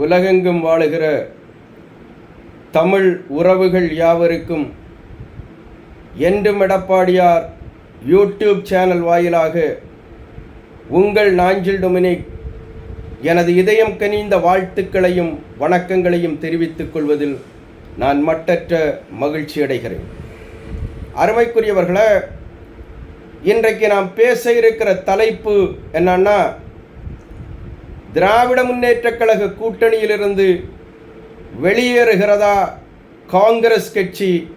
உலகெங்கும் வாழுகிற தமிழ் உறவுகள் யாவருக்கும் என்றும் எடப்பாடியார் யூடியூப் சேனல் வாயிலாக உங்கள் நாஞ்சில் டொமினிக் எனது இதயம் கனிந்த வாழ்த்துக்களையும் வணக்கங்களையும் தெரிவித்துக் கொள்வதில் நான் மட்டற்ற மகிழ்ச்சி அடைகிறேன். அருமைக்குரியவர்களே இன்றைக்கு நாம் பேச இருக்கிற தலைப்பு என்னன்னா திராவிட முன்னேற்றக் கழக கூட்டணியிலிருந்து வெளியேறுகிறதா காங்கிரஸ் கட்சி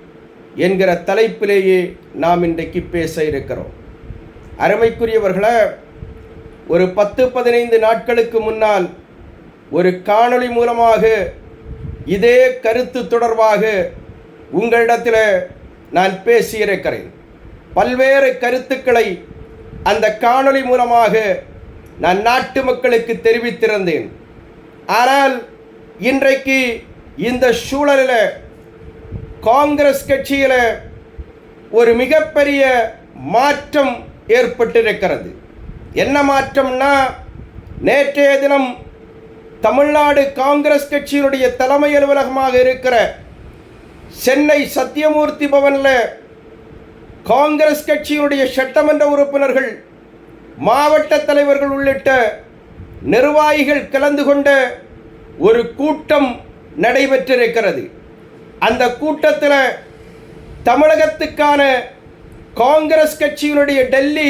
என்கிற தலைப்பிலேயே நாம் இன்றைக்கு பேச இருக்கிறோம். அருமைக்குரியவர்களை ஒரு பத்து பதினைந்து நாட்களுக்கு முன்னால் ஒரு காணொளி மூலமாக இதே கருத்து தொடர்பாக உங்களிடத்தில் நான் பேசியிருக்கிறேன். பல்வேறு கருத்துக்களை அந்த காணொளி மூலமாக நான் நாட்டு மக்களுக்கு தெரிவித்திருந்தேன். ஆனால் இன்றைக்கு இந்த சூழலில் காங்கிரஸ் கட்சியில் ஒரு மிகப்பெரிய மாற்றம் ஏற்பட்டிருக்கிறது. என்ன மாற்றம்னா நேற்றைய தினம் தமிழ்நாடு காங்கிரஸ் கட்சியினுடைய தலைமை அலுவலகமாக இருக்கிற சென்னை சத்தியமூர்த்தி பவனில் காங்கிரஸ் கட்சியினுடைய சட்டமன்ற உறுப்பினர்கள் மாவட்ட தலைவர்கள் உள்ளிட்ட நிர்வாகிகள் கலந்து கொண்ட ஒரு கூட்டம் நடைபெற்றிருக்கிறது. அந்த கூட்டத்தில் தமிழகத்துக்கான காங்கிரஸ் கட்சியினுடைய டெல்லி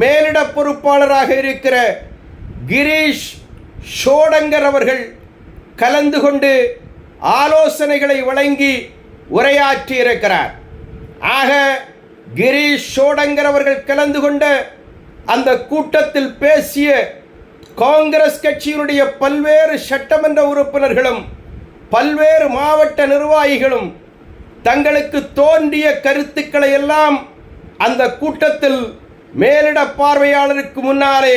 மேலிட பொறுப்பாளராக இருக்கிற கிரீஷ் ஷோடங்கர் அவர்கள் கலந்து கொண்டு ஆலோசனைகளை வழங்கி உரையாற்றி இருக்கிறார் ஆக கிரீஷ் ஷோடங்கர் அவர்கள் கலந்து கொண்ட அந்த கூட்டத்தில் பேசிய காங்கிரஸ் கட்சியினுடைய பல்வேறு சட்டமன்ற உறுப்பினர்களும் பல்வேறு மாவட்ட நிர்வாகிகளும் தங்களுக்கு தோன்றிய கருத்துக்களை எல்லாம் அந்த கூட்டத்தில் மேலிட பார்வையாளருக்கு முன்னாலே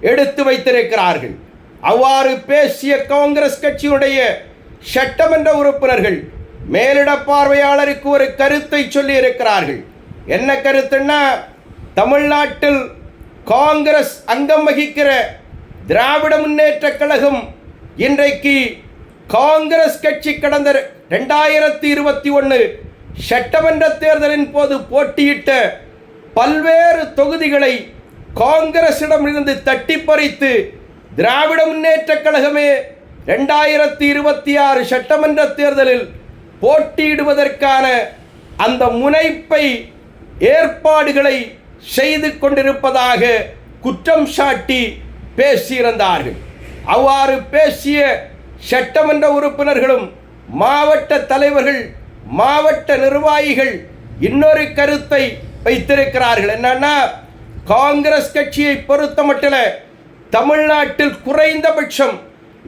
எடுத்து வைத்திருக்கிறார்கள். அவ்வாறு பேசிய காங்கிரஸ் கட்சியினுடைய சட்டமன்ற உறுப்பினர்கள் மேலிட பார்வையாளருக்கு ஒரு கருத்தை சொல்லி இருக்கிறார்கள் என்ன கருத்துன்னா தமிழ்நாட்டில் காங்கிரஸ் அங்கம் வகிக்கிற திராவிட முன்னேற்ற கழகம் இன்றைக்கு காங்கிரஸ் கட்சி கடந்த ரெண்டாயிரத்தி இருபத்தி ஒன்று சட்டமன்ற தேர்தலின் போது போட்டியிட்ட பல்வேறு தொகுதிகளை காங்கிரசிடமிருந்து தட்டி பறித்து திராவிட முன்னேற்ற கழகமே ரெண்டாயிரத்தி இருபத்தி ஆறு சட்டமன்ற தேர்தலில் போட்டியிடுவதற்கான அந்த முனைப்பை ஏற்பாடுகளை செய்து கொண்டிருப்பதாக குற்றம் சாட்டி பேசியிருந்தார்கள். அவ்வாறு பேசிய சட்டமன்ற உறுப்பினர்களும் மாவட்ட தலைவர்கள் மாவட்ட நிர்வாகிகள் இன்னொரு கருத்தை வைத்திருக்கிறார்கள். என்னன்னா காங்கிரஸ் கட்சியை பொறுத்தமட்டில் தமிழ்நாட்டில் குறைந்தபட்சம்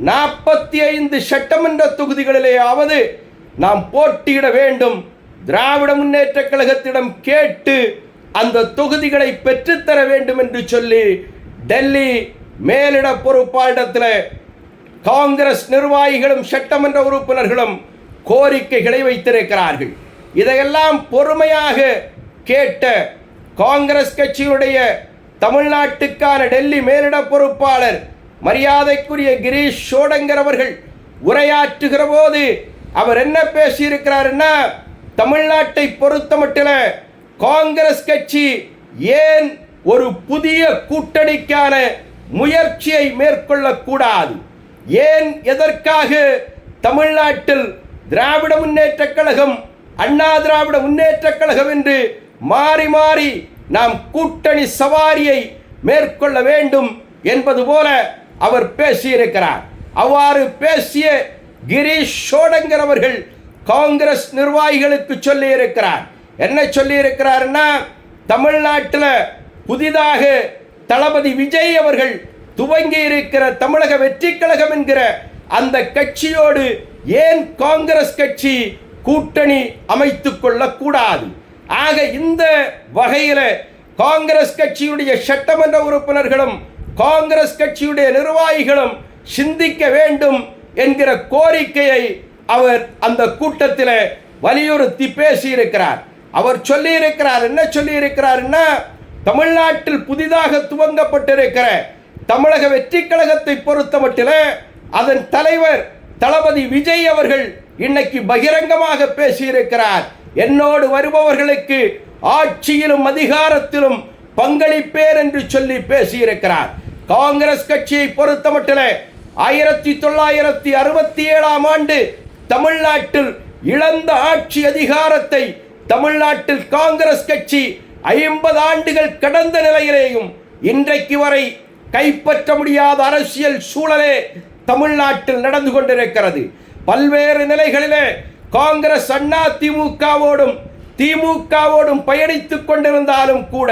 நாற்பத்தி ஐந்து சட்டமன்ற தொகுதிகளிலேயாவது நாம் போட்டியிட வேண்டும். திராவிட முன்னேற்ற கழகத்திடம் கேட்டு அந்த தொகுதிகளை பெற்றுத்தர வேண்டும் என்று சொல்லி டெல்லி மேலிட பொறுப்பாளரிடத்தில் காங்கிரஸ் நிர்வாகிகளும் சட்டமன்ற உறுப்பினர்களும் கோரிக்கைகளை வைத்திருக்கிறார்கள். இதையெல்லாம் பொறுமையாக கேட்ட காங்கிரஸ் கட்சியுடைய தமிழ்நாட்டுக்கான டெல்லி மேலிட பொறுப்பாளர் மரியாதைக்குரிய கிரீஷ் ஷோடங்கர் அவர்கள் உரையாற்றுகிற போது அவர் என்ன பேசியிருக்கிறாருன்னா தமிழ்நாட்டை பொறுத்த மட்டும் காங்கிரஸ் கட்சி ஏன் ஒரு புதிய கூட்டணிக்கான முயற்சியை மேற்கொள்ளக்கூடாது? ஏன் எதற்காக தமிழ்நாட்டில் திராவிட முன்னேற்ற கழகம் அண்ணா திராவிட முன்னேற்ற கழகம் என்று மாறி மாறி நாம் கூட்டணி சவாரியை மேற்கொள்ள வேண்டும் என்பது போல அவர் பேசியிருக்கிறார். அவ்வாறு பேசிய கிரீஷ் ஷோடங்கர் அவர்கள் காங்கிரஸ் நிர்வாகிகளுக்கு சொல்லியிருக்கிறார். என்ன சொல்லியிருக்கிறாருன்னா தமிழ்நாட்டில் புதிதாக தளபதி விஜய் அவர்கள் துவங்கி இருக்கிற தமிழக வெற்றி கழகம் என்கிற அந்த கட்சியோடு ஏன் காங்கிரஸ் கட்சி கூட்டணி அமைத்து கொள்ளக்கூடாது? ஆக இந்த வகையில் காங்கிரஸ் கட்சியுடைய சட்டமன்ற உறுப்பினர்களும் காங்கிரஸ் கட்சியுடைய நிர்வாகிகளும் சிந்திக்க வேண்டும் என்கிற கோரிக்கையை அவர் அந்த கூட்டத்தில் வலியுறுத்தி பேசியிருக்கிறார். அவர் சொல்லியிருக்கிறார் என்ன சொல்லியிருக்கிறாருன்னா தமிழ்நாட்டில் புதிதாக துவங்கப்பட்டிருக்கிற தமிழக வெற்றி கழகத்தை பொறுத்த மட்டில் அதன் தலைவர் தளபதி விஜய் அவர்கள் இன்னைக்கு பகிரங்கமாக பேசியிருக்கிறார். என்னோடு வருபவர்களுக்கு ஆட்சியிலும் அதிகாரத்திலும் பங்களிப்பேர் என்று சொல்லி பேசியிருக்கிறார். காங்கிரஸ் கட்சியை பொறுத்த பொறுத்தமட்டில் ஆயிரத்தி தொள்ளாயிரத்தி அறுபத்தி ஏழாம் ஆண்டு தமிழ்நாட்டில் இழந்த ஆட்சி அதிகாரத்தை தமிழ்நாட்டில் காங்கிரஸ் கட்சி ஐம்பது ஆண்டுகள் கடந்த நிலையிலேயும் இன்றைக்கு வரை கைப்பற்ற முடியாத அரசியல் சூழலே தமிழ்நாட்டில் நடந்து கொண்டிருக்கிறது. பல்வேறு நிலைகளிலே காங்கிரஸ் அண்ணா திமுகவோடும் திமுகவோடும் பயணித்துக் கொண்டிருந்தாலும் கூட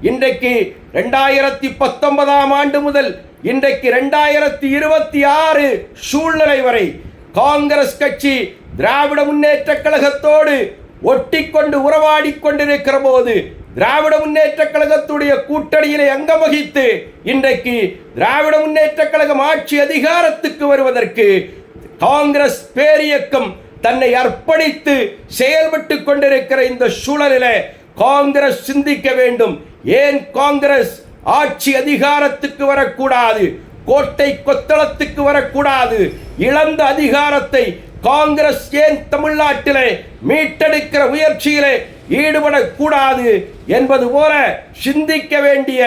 இன்றைக்கு ரெண்டாயிரத்தி பத்தொன்பதாம் ஆண்டு முதல் இன்றைக்கு ரெண்டாயிரத்தி இருபத்தி ஆறு சூழ்நிலை வரை காங்கிரஸ் கட்சி திராவிட முன்னேற்ற கழகத்தோடு ஒட்டிக்கொண்டு உறவாடி கொண்டிருக்கிற போது திராவிட முன்னேற்ற கழகத்துடைய கூட்டணியிலே அங்கம் வகித்து இன்றைக்கு திராவிட முன்னேற்ற கழகம் ஆட்சி அதிகாரத்துக்கு வருவதற்கு காங்கிரஸ் பேரியக்கம் தன்னை அர்ப்பணித்து செயல்பட்டு கொண்டிருக்கிற இந்த சூழலில் காங்கிரஸ் சிந்திக்க வேண்டும். ஏன் காங்கிரஸ் ஆட்சி அதிகாரத்துக்கு வரக்கூடாது? கோட்டை கொத்தளத்துக்கு வரக்கூடாது. இழந்த அதிகாரத்தை காங்கிரஸ் ஏன் தமிழ்நாட்டிலே மீட்டெடுக்கிற முயற்சியிலே ஈடுபடக்கூடாது என்பது போல சிந்திக்க வேண்டிய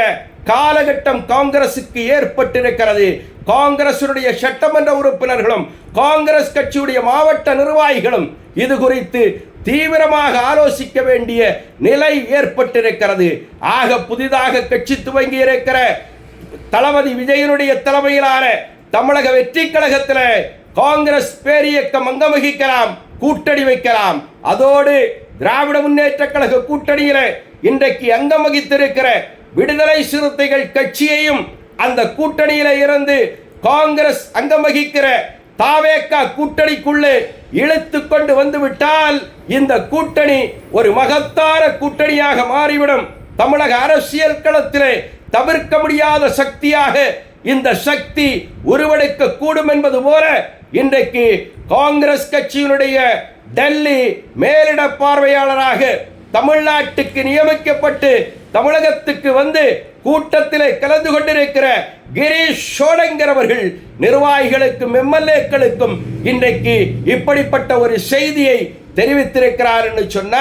காலகட்டம் காங்கிரசுக்கு ஏற்பட்டிருக்கிறது. காங்கிரசுடைய சட்டமன்ற உறுப்பினர்களும் காங்கிரஸ் கட்சியுடைய மாவட்ட நிர்வாகிகளும் இது குறித்து தீவிரமாக ஆலோசிக்க வேண்டிய நிலை ஏற்பட்டிருக்கிறது. ஆக புதிதாக கட்சி துவங்கி இருக்கிற தளபதி விஜயனுடைய தலைமையிலான தமிழக வெற்றி கழகத்தில் காங்கிரஸ் பேரியக்கம் அங்கம் வகிக்கலாம் கூட்டணி வைக்கலாம். அதோடு திராவிட முன்னேற்ற கழக கூட்டணியில இன்றைக்கு அங்கம் வகித்திருக்கிற விடுதலை சிறுத்தைகள் கட்சியையும் அந்த கூட்டணியில இருந்து காங்கிரஸ் அங்கம் வகிக்கிற தாவேக்கா கூட்டணிக்குள்ளே இழுத்து கொண்டு வந்துவிட்டால் இந்த கூட்டணி ஒரு மகத்தார கூட்டணியாக மாறிவிடும். தமிழக அரசியல் களத்திலே தவிர்க்க முடியாத சக்தியாக இந்த சக்தி உருவெடுக்க கூடும் என்பது போல இன்றைக்கு காங்கிரஸ் கட்சியினுடைய டெல்லி மேலிட பார்வையாளராக தமிழ்நாட்டுக்கு நியமிக்கப்பட்டு தமிழகத்துக்கு வந்து கூட்டத்திலே கலந்து கொண்டிருக்கிற கிரீஷ் ஷோடங்கர் அவர்கள் நிர்வாகிகளுக்கும் எம்எல்ஏக்களுக்கும் இன்றைக்கு இப்படிப்பட்ட ஒரு செய்தியை தெரிவித்திருக்கிறார் என்று சொன்ன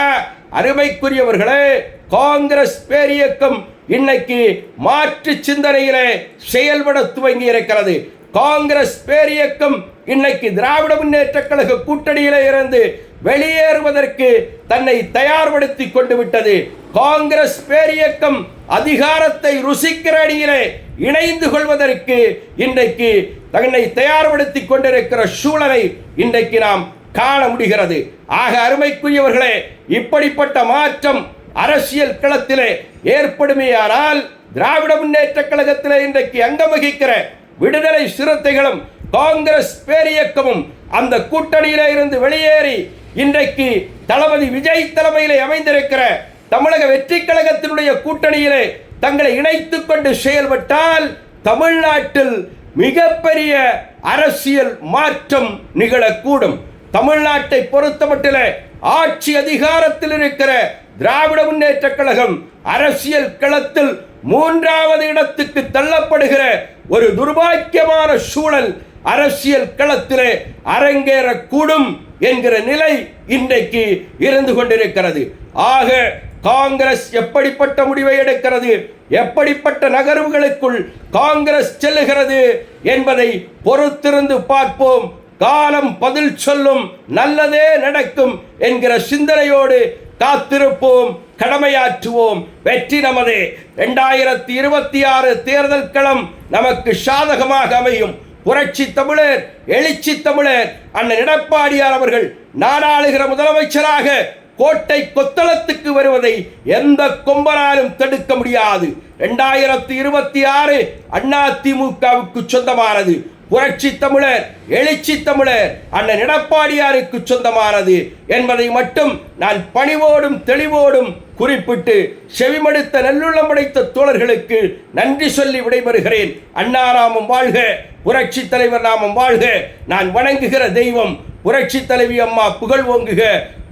அருமைக்குரியவர்களே காங்கிரஸ் பேரியக்கம் இன்னைக்கு மாற்று சிந்தனையிலே செயல்பட துவங்கி இருக்கிறது காங்கிரஸ் பேரியக்கம் இன்னைக்கு திராவிட முன்னேற்ற கழக கூட்டணியில இருந்து வெளியேறுவதற்கு தன்னை தயார்படுத்தி கொண்டு விட்டது காங்கிரஸ் பேரியக்கம் அதிகாரத்தை ருசிக்கிற அணியிலே இணைந்து கொள்வதற்கு இன்றைக்கு தன்னை தயார்படுத்தி கொண்டிருக்கிற சூழலை இன்றைக்கு நாம் காண முடிகிறது. ஆக அருமைக்குரியவர்களே இப்படிப்பட்ட மாற்றம் அரசியல் களத்திலே ஏற்படுமேயானால் திராவிட முன்னேற்ற கழகத்திலே இன்றைக்கு அங்கம் வகிக்கிற விடுதலை சிறுத்தைகளும் காங்கிரஸ் பேரியக்கமும் அந்த கூட்டணியில இருந்து வெளியேறி இன்றைக்கு தளபதி விஜய் தலைமையிலே அமைந்திருக்கிற தமிழக வெற்றி கழகத்தினுடைய கூட்டணியிலே தங்களை இணைத்துக் கொண்டு செயல்பட்டால் தமிழ்நாட்டில் மிகப்பெரிய அரசியல் மாற்றம் நிகழக்கூடும். தமிழ்நாட்டை பொறுத்தமட்டில் ஆட்சி அதிகாரத்தில் இருக்கிற திராவிட முன்னேற்ற கழகம் அரசியல் களத்தில் மூன்றாவது இடத்துக்கு தள்ளப்படுகிற ஒரு துர்பாக்கியமான சூழல் அரசியல் களத்திலே அரங்கேறக்கூடும் என்கிற நிலை இன்றைக்கு இருந்து கொண்டிருக்கிறது. ஆக காங்கிரஸ் எப்படிப்பட்ட முடிவை எடுக்கிறது? எப்படிப்பட்ட நகர்வுகளுக்குள் காங்கிரஸ் செல்லுகிறது என்பதை பொறுத்திருந்து பார்ப்போம். காலம் பதில் சொல்லும் நல்லதே நடக்கும் என்கிற சிந்தனையோடு காத்திருப்போம் கடமையாற்றுவோம். வெற்றி நமதே. இரண்டாயிரத்தி இருபத்தி ஆறு தேர்தல் களம் நமக்கு சாதகமாக அமையும். புரட்சி தமிழர் எழுச்சி தமிழர் அண்ணன் எடப்பாடியார் அவர்கள் நாடாளுகிற முதலமைச்சராக கோட்டை கொத்தளத்துக்கு வருவதை எந்த கொம்பனாலும் தடுக்க முடியாது. இரண்டாயிரத்தி இருபத்தி ஆறு அண்ணா திமுகவுக்கு சொந்தமானது. புரட்சி தமிழர் எழுச்சி தமிழர் அண்ணன் எடப்பாடியாருக்கு சொந்தமானது என்பதை மட்டும் நான் பணிவோடும் தெளிவோடும் குறிப்பிட்டு செவிமடுத்த நல்லுள்ளம் படைத்த தோழர்களுக்கு நன்றி சொல்லி விடைபெறுகிறேன். அண்ணாராமம் வாழ்க புரட்சி தலைவர் நாமம் வாழ்க. நான் வணங்குகிற தெய்வம் புரட்சி தலைவி அம்மா புகழ் ஓங்குக.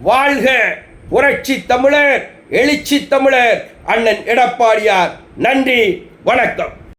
வாழ்க புரட்சி தமிழர் எழுச்சி தமிழர் அண்ணன் எடப்பாடியார். நன்றி வணக்கம்.